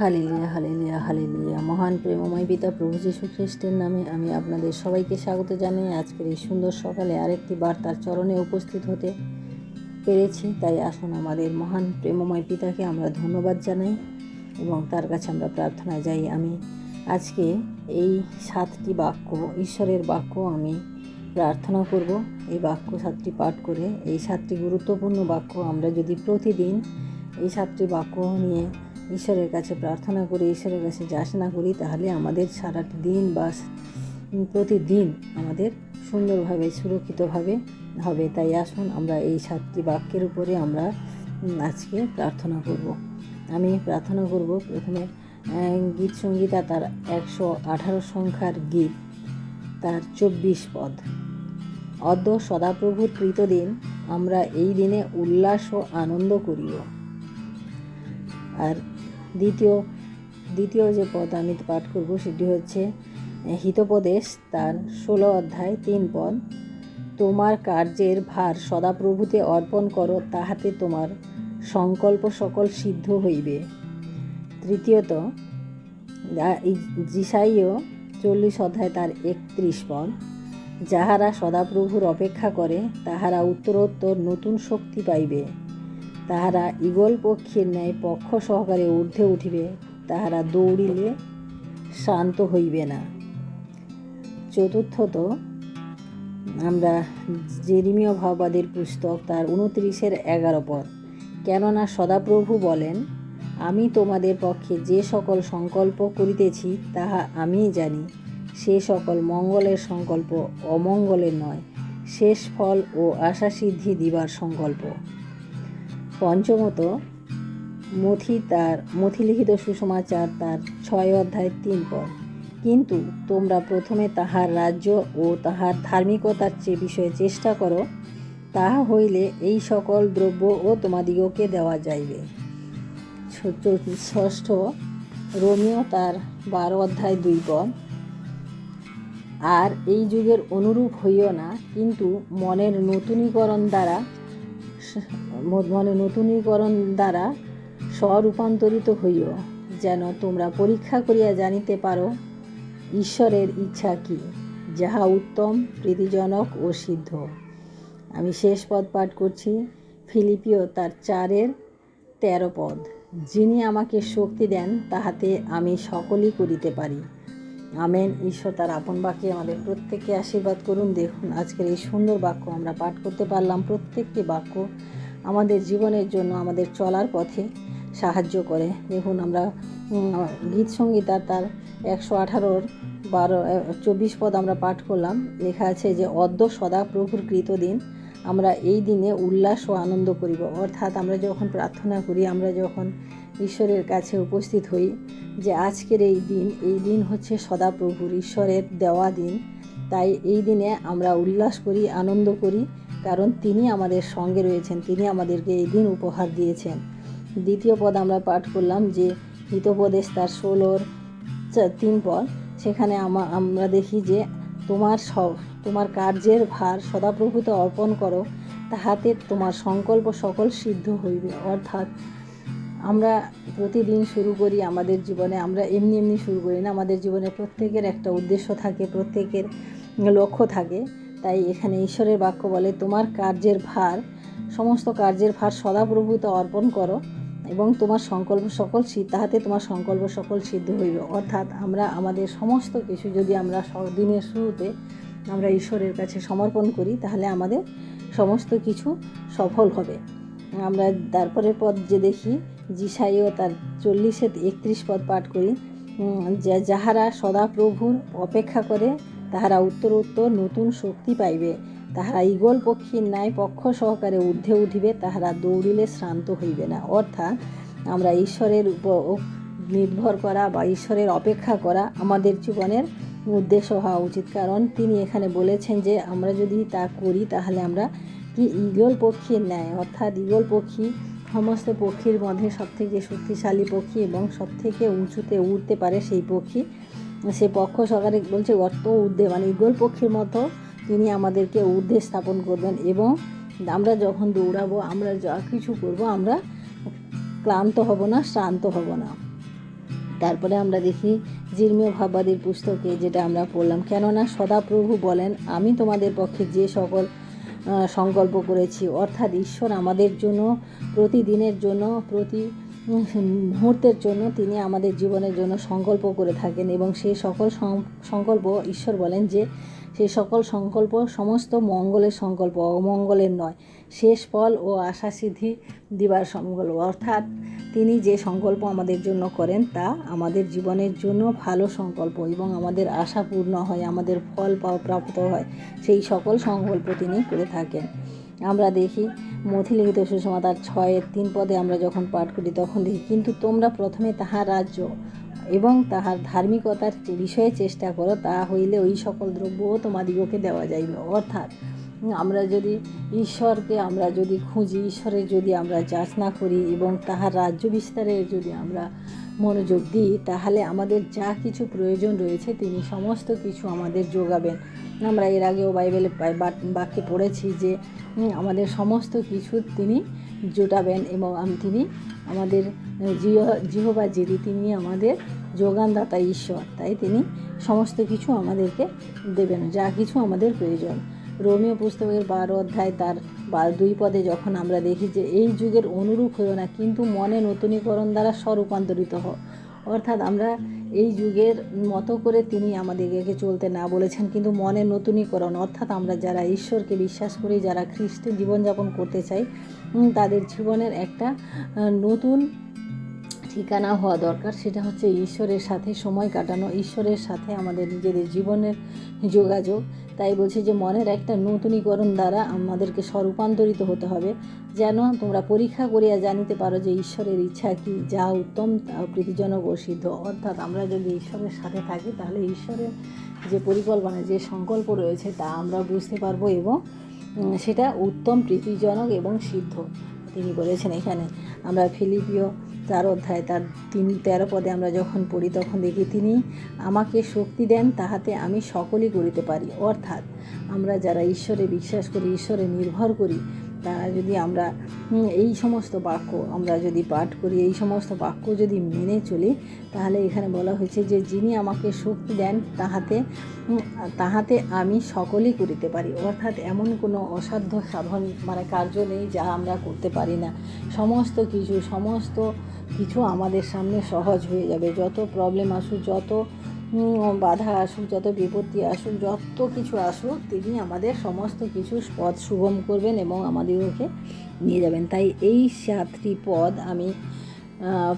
Hallelujah hallelujah hallelujah. মহান, প্রেমময় পিতা প্রভু যীশু খ্রিস্টের নামে আমি আপনাদের সবাইকে স্বাগত জানাই আজকের এই সুন্দর সকালে আরেকটি বার তার চরণে উপস্থিত হতে পেরেছি। তাই আসুন আমাদের মহান, প্রেমময় পিতাকে আমরা ধন্যবাদ জানাই এবং তার কাছে আমরা প্রার্থনা যাই। আমি আজকে এই সাতটি বাক্য, ঈশ্বরের বাক্য আমি প্রার্থনা করব। এই বাক্য সাতটি পাঠ করে, এই সাতটি গুরুত্বপূর্ণ বাক্য আমরা যদি প্রতিদিন এই সাতটি বাক্য নিয়ে ঈশ্বরের কাছে প্রার্থনা করি, ঈশ্বরের কাছে যাচনা করি, তাহলে আমাদের সারাটি দিন বা প্রতিদিন আমাদের সুন্দরভাবে, সুরক্ষিতভাবে হবে। তাই আসুন আমরা এই সাতটি বাক্যের উপরে আমরা আজকে প্রার্থনা করব। আমি প্রার্থনা করব প্রথমে গীত সঙ্গীতা তার একশো আঠারো সংখ্যার গীত, তার চব্বিশ পদ। অদ্য সদাপ্রভুর কৃতদিন আমরা এই দিনে উল্লাস ও আনন্দ করিব। আর দ্বিতীয় দ্বিতীয় যে পদ আমি পাঠ করব সেটি হচ্ছে, হিতোপদেশ তার ষোলো অধ্যায় তিন পদ, তোমার কার্যের ভার সদাপ্রভুতে অর্পণ করো, তাহাতে তোমার সংকল্প সকল সিদ্ধ হইবে। তৃতীয়ত জিসাইও চল্লিশ অধ্যায় তার একত্রিশ পদ, যাহারা সদাপ্রভুর অপেক্ষা করে, তাহারা উত্তরোত্তর নতুন শক্তি পাইবে। তাহারা ইগল পক্ষীর ন্যায় পক্ষ সহকারে ঊর্ধ্বে উঠিবে, তাহারা দৌড়িলে শান্ত হইবে না। চতুর্থত, আমরা জেরিমীয় ভাববাদের পুস্তক তার উনত্রিশের এগারো পদ। কেননা সদাপ্রভু বলেন, আমি তোমাদের পক্ষে যে সকল সংকল্প করিতেছি, তাহা আমিই জানি। সে সকল মঙ্গলের সংকল্প অমঙ্গলের নয়। শেষ ফল ও আশা সিদ্ধি দিবার সংকল্প। পঞ্চমত মথি তার মথিলিখিত সুসমাচার তার ছয় অধ্যায় তিন পদ। কিন্তু তোমরা প্রথমে তাহার রাজ্য ও তাহার ধার্মিকতার চেয়ে বিষয়ে চেষ্টা করো, তাহা হইলে এই সকল দ্রব্য ও তোমাদিগকে দেওয়া যাইবে। ষষ্ঠ রোমিও তার বারো অধ্যায় দুই পদ। আর এই যুগের অনুরূপ হইও না, কিন্তু মনের নতুনীকরণ দ্বারা মানে নতুনীকরণ দ্বারা স্বরূপান্তরিত হইও। যেন তোমরা পরীক্ষা করিয়া জানিতে পারো, ঈশ্বরের ইচ্ছা কি, যাহা উত্তম, প্রীতিজনক ও সিদ্ধ। আমি শেষ পদ পাঠ করছি ফিলিপিও তার চারের তেরো পদ। যিনি আমাকে শক্তি দেন, তাহাতে আমি সকলই করিতে পারি। আমেন। ঈশ্বর তার আপন বাক্যে আমাদের প্রত্যেককে আশীর্বাদ করুন। দেখুন, আজকের এই সুন্দর বাক্য আমরা পাঠ করতে পারলাম। প্রত্যেকটি বাক্য আমাদের জীবনের জন্য আমাদের চলার পথে সাহায্য করে। দেখুন, আমরা গীত সঙ্গীতা তার একশো আঠারোর বারো চব্বিশ পদ আমরা পাঠ করলাম। লেখা আছে যে, অদ্য সদা প্রভুর কৃত দিন, আমরা এই দিনে উল্লাস ও আনন্দ করিব। অর্থাৎ আমরা যখন প্রার্থনা করি, আমরা যখন ঈশ্বরের কাছে উপস্থিত হই যে আজকের এই দিন এই দিন হচ্ছে সদাপ্রভুর ঈশ্বরের দেওয়া দিন। তাই এই দিনে আমরা উল্লাস করি, আনন্দ করি, কারণ তিনি আমাদের সঙ্গে রয়েছেন, তিনি আমাদেরকে এই দিন উপহার দিয়েছেন। দ্বিতীয় পদ আমরা পাঠ করলাম যে হিতোপদেশ তার ষোলোর তিন পদ। সেখানে আমা- আমরা দেখি যে তোমার স- তোমার কার্যের ভার সদাপ্রভুতে অর্পণ করো, তাহাতে তোমার সংকল্প সকল সিদ্ধ হইবে। অর্থাৎ আমরা প্রতিদিন শুরু করি আমাদের জীবনে, আমরা এমনি এমনি শুরু করি না। আমাদের জীবনে প্রত্যেকের একটা উদ্দেশ্য থাকে, প্রত্যেকের লক্ষ্য থাকে। তাই এখানে ঈশ্বরের বাক্য বলে, তোমার কার্যের ভার, সমস্ত কার্যের ভার সদাপ্রভুতে অর্পণ করো এবং তোমার সংকল্প সকল সি- তাহাতে তোমার সংকল্প সকল সিদ্ধ হইবে। অর্থাৎ আমরা আমাদের সমস্ত কিছু যদি আমরা দিনের শুরুতে আমরা ঈশ্বরের কাছে সমর্পণ করি, তাহলে আমাদের সমস্ত কিছু সফল হবে। আমরা তারপরের পদ যে দেখি জিসাইও তার চল্লিশে একত্রিশ পদ পাঠ করি। যাহারা সদাপ্রভুর অপেক্ষা করে, তাহারা উত্তর উত্তর নতুন শক্তি পাইবে। তাহারা ইগল পক্ষীর ন্যায় পক্ষ সহকারে ঊর্ধ্বে উঠিবে, তাহারা দৌড়িলে শ্রান্ত হইবে না। অর্থাৎ, আমরা ঈশ্বরের উপর নির্ভর করা বা ঈশ্বরের অপেক্ষা করা আমাদের জীবনের উদ্দেশ্য হওয়া উচিত। কারণ তিনি এখানে বলেছেন যে, আমরা যদি তা করি, তাহলে আমরা কি ইগল পক্ষীর ন্যায়, অর্থাৎ ইগল পক্ষী সমস্ত পক্ষীর মধ্যে সবথেকে শক্তিশালী পক্ষী এবং সবথেকে উঁচুতে উঠতে পারে সেই পক্ষী। সে পক্ষ সরকারে বলছে অত ঊর্ধ্বে মানে ইগল পক্ষীর মতো তিনি আমাদেরকে ঊর্ধ্বে স্থাপন করবেন এবং আমরা যখন দৌড়াবো, আমরা যা কিছু করব, আমরা ক্লান্ত হব না, শ্রান্ত হব না। তারপরে আমরা দেখি জির্মীয় ভাববাদীর পুস্তকে যেটা আমরা পড়লাম, কেননা সদাপ্রভু বলেন, আমি তোমাদের পক্ষে যে সকল সংকল্প করেছি। অর্থাৎ ঈশ্বর আমাদের জন্য, প্রতিদিনের জন্য, প্রতি মুহূর্তের জন্য তিনি আমাদের জীবনের জন্য সংকল্প করে থাকেন এবং সেই সকল সংকল্প ঈশ্বর বলেন যে সেই সকল সংকল্প সমস্ত মঙ্গলের সংকল্প, অমঙ্গলের নয়। শেষ ফল ও আশা সিদ্ধি দিবার সংকল্প। অর্থাৎ তিনি যে সংকল্প আমাদের জন্য করেন তা আমাদের জীবনের জন্য ভালো সংকল্প এবং আমাদের আশা পূর্ণ হয়, আমাদের ফল প্রাপ্ত হয়, সেই সকল সংকল্প তিনি করে থাকেন। আমরা দেখি মথিলিখিত সুষমাতার ছয়ের তিন পদে আমরা যখন পাঠ করি তখন দেখি, কিন্তু তোমরা প্রথমে তাহার রাজ্য এবং তাহার ধার্মিকতার বিষয়ে চেষ্টা করো, তা হইলে ওই সকল দ্রব্যও তোমাদিগকে দেওয়া যাইবে। অর্থাৎ আমরা যদি ঈশ্বরকে আমরা যদি খুঁজি, ঈশ্বরের যদি আমরা যাচনা করি এবং তাহার রাজ্য বিস্তারে যদি আমরা মনোযোগ দিই, তাহলে আমাদের যা কিছু প্রয়োজন রয়েছে তিনি সমস্ত কিছু আমাদের যোগাবেন। আমরা এর আগেও বাইবেলে বাক্যে পড়েছি যে আমাদের সমস্ত কিছু তিনি জোটাবেন এবং তিনি আমাদের, জিহ- জিহবা জিরি, তিনি আমাদের যোগানদাতা ঈশ্বর। তাই তিনি সমস্ত কিছু আমাদেরকে দেবেন, যা কিছু আমাদের প্রয়োজন। রোমিও পুস্তকের বারো অধ্যায় তার দুই পদে যখন আমরা দেখি যে এই যুগের অনুরূপ হয়েও না, কিন্তু মনে নতুনীকরণ দ্বারা স্বরূপান্তরিত হ। অর্থাৎ আমরা এই যুগের মতো করে তিনি আমাদেরকে চলতে না বলেছেন, কিন্তু মনে নতুনীকরণ। অর্থাৎ আমরা যারা ঈশ্বরকে বিশ্বাস করি, যারা খ্রিস্ট জীবনযাপন করতে চাই তাদের জীবনের একটা নতুন ঠিকানা হওয়া দরকার। সেটা হচ্ছে ঈশ্বরের সাথে সময় কাটানো, ঈশ্বরের সাথে আমাদের নিজেদের জীবনের যোগাযোগ। তাই বলছি যে মনের একটা নতুনীকরণ দ্বারা আমাদেরকে স্বরূপান্তরিত হতে হবে। যেন তোমরা পরীক্ষা করিয়া জানিতে পারো যে ঈশ্বরের ইচ্ছা কি, যা উত্তম, তা প্রীতিজনক ও সিদ্ধ। অর্থাৎ আমরা যদি ঈশ্বরের সাথে থাকি, তাহলে ঈশ্বরের যে পরিকল্পনা, যে সংকল্প রয়েছে, তা আমরা বুঝতে পারব এবং সেটা উত্তম, প্রীতিজনক এবং সিদ্ধ। তিনি বলেছেন এখানে, আমরা ফিলিপিও চার অধ্যায়, তার তিন, তেরো পদে আমরা যখন পড়ি, তখন দেখি তিনি আমাকে শক্তি দেন তাহাতে আমি সকলই করিতে পারি। অর্থাৎ আমরা যারা ঈশ্বরে বিশ্বাস করি, ঈশ্বরে নির্ভর করি, তারা যদি আমরা এই সমস্ত বাক্য আমরা যদি পাঠ করি, এই সমস্ত বাক্য যদি মেনে চলি, তাহলে এখানে বলা হয়েছে যে যিনি আমাকে শক্তি দেন তাহাতে তাহাতে আমি সকলই করিতে পারি। অর্থাৎ এমন কোনো অসাধ্য সাধন মানে কার্য নেই যা আমরা করতে পারি না। সমস্ত কিছু, সমস্ত কিছু আমাদের সামনে সহজ হয়ে যাবে। যত প্রবলেম আসুক, যত বাধা আসুক, যত বিপত্তি আসুক, যত কিছু আসুক, তিনি আমাদের সমস্ত কিছু পথ সুগম করবেন এবং আমাদেরকে নিয়ে যাবেন। তাই এই সাতটি পদ আমি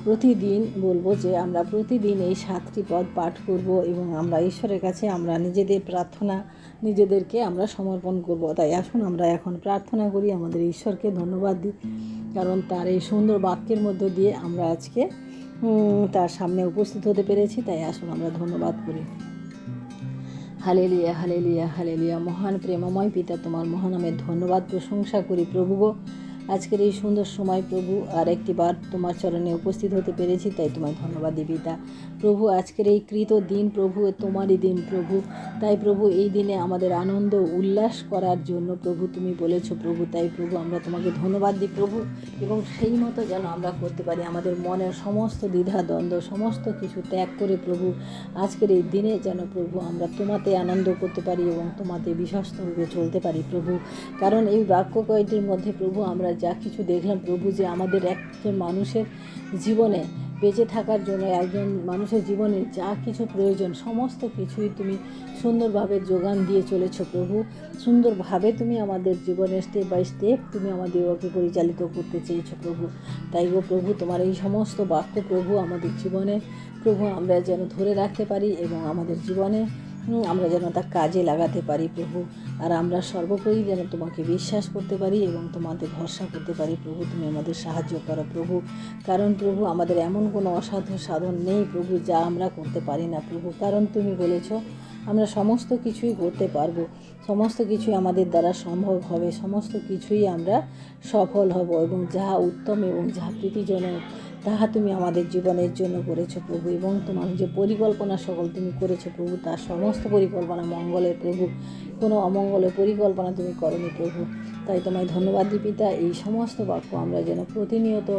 প্রতিদিন বলব যে আমরা প্রতিদিন এই সাতটি পদ পাঠ করব এবং আমরা ঈশ্বরের কাছে আমরা নিজেদের প্রার্থনা নিজেদেরকে আমরা সমর্পণ করব। তাই আসুন আমরা এখন প্রার্থনা করি, আমাদের ঈশ্বরকে ধন্যবাদ দিই। কারণ তার এই সুন্দর বাক্যের মধ্য দিয়ে আমরা আজকে তার সামনে উপস্থিত হতে পেরেছি, তাই আসুন আমরা ধন্যবাদ করি। হালেলিয়া হালেলিয়া হালেলিয়া, মহান প্রেমময় পিতা, তোমার মহানামের ধন্যবাদ প্রশংসা করি প্রভু আজকের এই সুন্দর সময়, প্রভু, আর একটি বার তোমার চরণে উপস্থিত হতে পেরেছি, তাই তোমায় ধন্যবাদ দিই পিতা। প্রভু, আজকের এই কৃত দিন, প্রভু, তোমারই দিন, প্রভু। তাই প্রভু, এই দিনে আমাদের আনন্দ উল্লাস করার জন্য প্রভু তুমি বলেছ, প্রভু, তাই প্রভু, আমরা তোমাকে ধন্যবাদ দিই প্রভু। এবং সেই মতো যেন আমরা করতে পারি, আমাদের মনের সমস্ত দ্বিধা, দ্বন্দ্ব, সমস্ত কিছু ত্যাগ করে প্রভু, আজকের এই দিনে যেন প্রভু আমরা তোমাতে আনন্দ করতে পারি এবং তোমাতে বিশ্বস্তভাবে চলতে পারি প্রভু। কারণ এই বাক্য কয়টির মধ্যে প্রভু, আমরা যা কিছু দেখলাম প্রভু যে আমাদের একজন মানুষের জীবনে বেঁচে থাকার জন্য, একজন মানুষের জীবনে যা কিছু প্রয়োজন, সমস্ত কিছুই তুমি সুন্দরভাবে যোগান দিয়ে চলেছো প্রভু। সুন্দরভাবে তুমি আমাদের জীবনে স্টেপ বাই স্টেপ তুমি আমাদের ওকে পরিচালিত করতে চেয়েছো প্রভু। তাই গো প্রভু, তোমার এই সমস্ত বাক্য প্রভু আমাদের জীবনে, প্রভু আমরা যেন ধরে রাখতে পারি এবং আমাদের জীবনে আমরা যেন তা কাজে লাগাতে পারি প্রভু। আর আমরা সর্বোপরি যেন তোমাকে বিশ্বাস করতে পারি এবং তোমাদের ভরসা করতে পারি প্রভু, তুমি আমাদের সাহায্য করো প্রভু। কারণ প্রভু, আমাদের এমন কোনো অসাধ্য সাধন নেই প্রভু, যা আমরা করতে পারি না প্রভু। কারণ তুমি বলেছ, আমরা সমস্ত কিছুই করতে পারব। সমস্ত কিছুই আমাদের দ্বারা সম্ভব হবে। সমস্ত কিছুই আমরা সফল হব এবং যাহা উত্তম এবং যাহা প্রীতিজনক তাহা তুমি আমাদের জীবনের জন্য করেছ প্রভু এবং তোমার যে পরিকল্পনা সকল তুমি করেছ প্রভু তার সমস্ত পরিকল্পনা মঙ্গলের প্রভু। কোনো অমঙ্গলের পরিকল্পনা তুমি করনি প্রভু। তাই তোমায় ধন্যবাদ দিপিতা এই সমস্ত বাক্য আমরা যেন প্রতিনিয়ত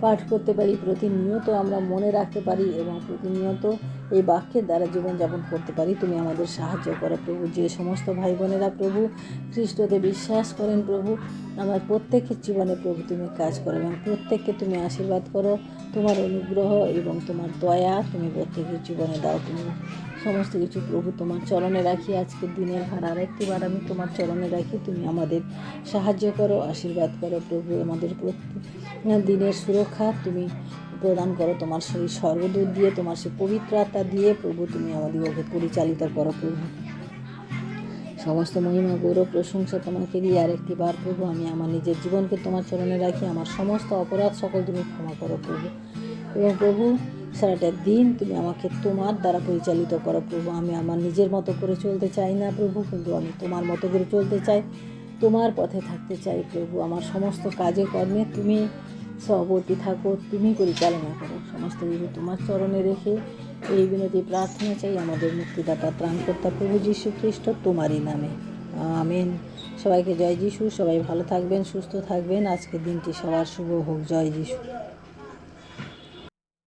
পাঠ করতে পারি, প্রতিনিয়ত আমরা মনে রাখতে পারি এবং প্রতিনিয়ত এই বাক্যের দ্বারা জীবনযাপন করতে পারি। তুমি আমাদের সাহায্য করো প্রভু। যে সমস্ত ভাই বোনেরা প্রভু, খ্রিস্টতে বিশ্বাস করেন প্রভু, আমার প্রত্যেকের জীবনে প্রভু তুমি কাজ করো এবং প্রত্যেককে তুমি আশীর্বাদ করো। তোমার অনুগ্রহ এবং তোমার দয়া তুমি প্রত্যেকের জীবনে দাও। তুমি সমস্ত কিছু প্রভু তোমার চরণে রাখি, আজকের দিনের ভার আর একটিবার আমি তোমার চরণে রাখি। তুমি আমাদের সাহায্য করো, আশীর্বাদ করো প্রভু, আমাদের প্রত্যেক দিনের সুরক্ষা তুমি প্রদান করো। তোমার সেই স্বর্গদূত দিয়ে, তোমার সেই পবিত্র আত্মা দিয়ে প্রভু, তুমি আমাদেরকে পরিচালিত করো প্রভু। সমস্ত মহিমা, গৌরব, প্রশংসা তোমাকে দিয়ে আরেকটি বার প্রভু, আমি আমার নিজের জীবনকে তোমার চরণে রাখি, আমার সমস্ত অপরাধ সকল তুমি ক্ষমা করো প্রভু। এবং প্রভু সারাটা দিন তুমি আমাকে তোমার দ্বারা পরিচালিত করো প্রভু। আমি আমার নিজের মতো করে চলতে চাই না প্রভু, কিন্তু আমি তোমার মতো করে চলতে চাই, তোমার পথে থাকতে চাই প্রভু। আমার সমস্ত কাজে কর্মে তুমি সহবর্তী থাকো, তুমি পরিচালনা করো। সমস্ত কিছু তোমার চরণে রেখে এই বিনতি প্রার্থনা চাই, আমাদের মুক্তিদাতা ত্রাণকর্তা প্রভু যীশু খ্রিস্ট, তোমারই নামে। আমেন। সবাইকে জয় যিশু। সবাই ভালো থাকবেন, সুস্থ থাকবেন। আজকের দিনটি সবার শুভ হোক। জয় যিশু।